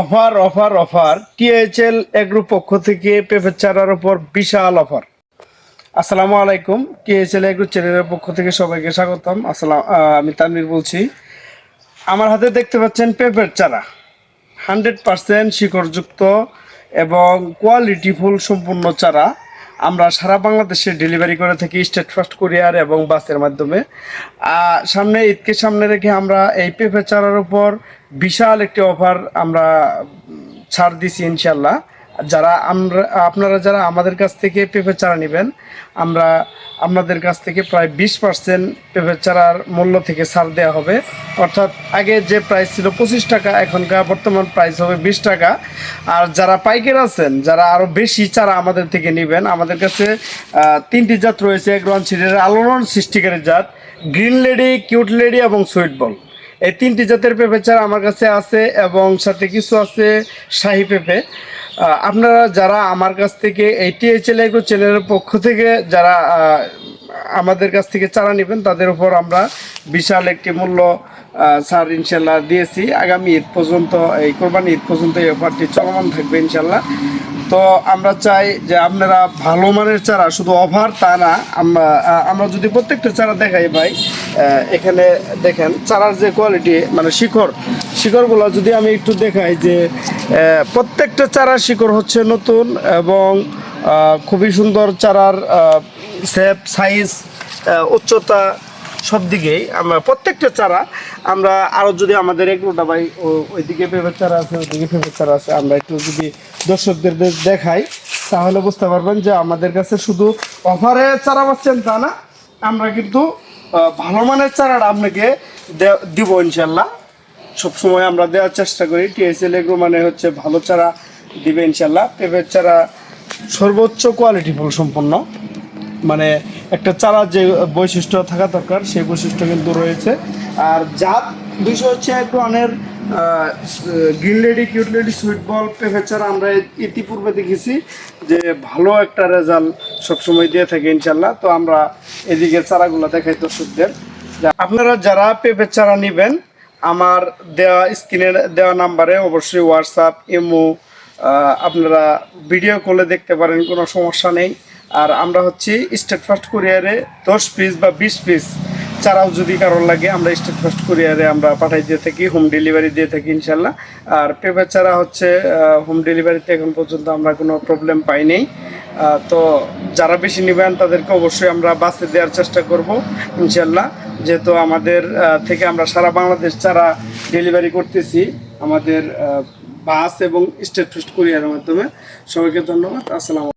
Offer offer offer. THL agro পক্ষ থেকে পেঁপের চারার উপর বিশাল অফার। আসসালামু আলাইকুম। টিএইচএল এগ্রো চ্যানেলের পক্ষ থেকে সবাইকে স্বাগতম। আসসালাম আমি তানভীর বলছি। আমার হাতে দেখতে পাচ্ছেন পেঁপের চারা। হান্ড্রেড পারসেন্ট শিকড়যুক্ত এবং কোয়ালিটিফুল সম্পূর্ণ চারা। আমরা সারা বাংলাদেশে ডেলিভারি করে থাকি স্টেট ফার্স্ট কুরিয়ার এবং বাসের মাধ্যমে। সামনে, ঈদকে সামনে রেখে আমরা এই পেঁপে চারার উপর বিশাল একটি অফার আমরা ছাড় দিছি ইনশাল্লাহ যারা আমরা, আপনারা যারা আমাদের কাছ থেকে পেঁপে চারা নেবেন, আমরা আপনাদের কাছ থেকে প্রায় বিশ পার্সেন্ট পেঁপে চারার মূল্য থেকে ছাড় দেওয়া হবে। অর্থাৎ আগে যে প্রাইস ছিল পঁচিশ টাকা, এখনকার বর্তমান প্রাইস হবে বিশ টাকা। আর যারা পাইকার আছেন, যারা আরও বেশি চারা আমাদের থেকে নেবেন, আমাদের কাছে তিনটি জাত রয়েছে। গ্রন সিডের আলোড়ন সৃষ্টিকারী জাত, গ্রিন লেডি, কিউট লেডি এবং সুইট বল। এই তিনটি জাতের পেঁপে চারা আমার কাছে আছে এবং সাথে কিছু আছে শাহি পেঁপে। আপনারা যারা আমার কাছ থেকে এই টিএইচএল এগ্রো চ্যানেলের পক্ষ থেকে যারা আমাদের কাছ থেকে চারা নেবেন, তাদের উপর আমরা বিশাল একটি মূল্য ছাড় ইনশাল্লাহ দিয়েছি। আগামী ঈদ পর্যন্ত, এই কোরবানি ঈদ পর্যন্ত এই অফারটি চলমান থাকবে ইনশাল্লাহ। তো আমরা চাই যে আপনারা ভালো মানের চারা, শুধু অভার তা না, আমরা আমরা যদি প্রত্যেকটা চারা দেখাই ভাই এখানে দেখেন, চারার যে কোয়ালিটি মানে শিকড়, শিকড়গুলো যদি আমি একটু দেখাই যে প্রত্যেকটা চারার শিকড় হচ্ছে নতুন এবং খুবই সুন্দর চারার শেপ সাইজ উচ্চতা সব দিকেই আমরা প্রত্যেকটা চারা আমরা আরও যদি আমাদের এগুলোটা ভাই ওইদিকে পেঁপের চারা আছে, ওইদিকে পেঁপের চারা আছে, আমরা একটু যদি দর্শকদের দেখাই, তাহলে বুঝতে পারবেন যে আমাদের কাছে শুধু অফারে চারা পাচ্ছেন তা না, আমরা কিন্তু ভালো মানের চারাটা আপনাকে দিব ইনশাল্লাহ। সবসময় আমরা দেওয়ার চেষ্টা করি, টিএসএল এগ্রো মানে হচ্ছে ভালো চারা দিবে ইনশাল্লাহ, পেঁপের চারা সর্বোচ্চ কোয়ালিটিফুল সম্পন্ন। মানে একটা চারা যে বৈশিষ্ট্য থাকা দরকার, সেই বৈশিষ্ট্য কিন্তু রয়েছে। আর জাত বিষয় হচ্ছে একটু অনের green lady, cute lady, sweet ball পেঁপে চারা আমরা ইতিপূর্বে দেখেছি যে ভালো একটা রেজাল্ট সবসময় দিয়ে থাকে ইনশাল্লাহ। তো আমরা এদিকে চারাগুলো দেখাই দর্শকদের। আপনারা যারা পেঁপের চারা নেবেন, আমার দেওয়া স্ক্রিনের দেওয়া নাম্বারে অবশ্যই হোয়াটসঅ্যাপ ইমো আপনারা ভিডিও কলে দেখতে পারেন, কোনো সমস্যা নেই। আর আমরা হচ্ছি স্টেট ফার্স্ট কুরিয়ারে দশ পিস বা বিশ পিস চারাও যদি কারোর লাগে আমরা স্টেট ফার্স্ট কুরিয়ারে আমরা পাঠাই দিয়ে থাকি হোম ডেলিভারি দিয়ে থাকি ইনশাল্লাহ। আর পেপার চারা হচ্ছে হোম ডেলিভারিতে এখন পর্যন্ত আমরা কোনো প্রবলেম পাইনি আহ, তো যারা বেশি নেবেন তাদেরকে অবশ্যই আমরা বাসে দেওয়ার চেষ্টা করব ইনশাল্লাহ। যেহেতু আমাদের থেকে আমরা সারা বাংলাদেশ চারা ডেলিভারি করতেছি আমাদের বাস এবং স্টেট ফার্স্ট কুরিয়ারের মাধ্যমে। সবাইকে ধন্যবাদ। আসসালাম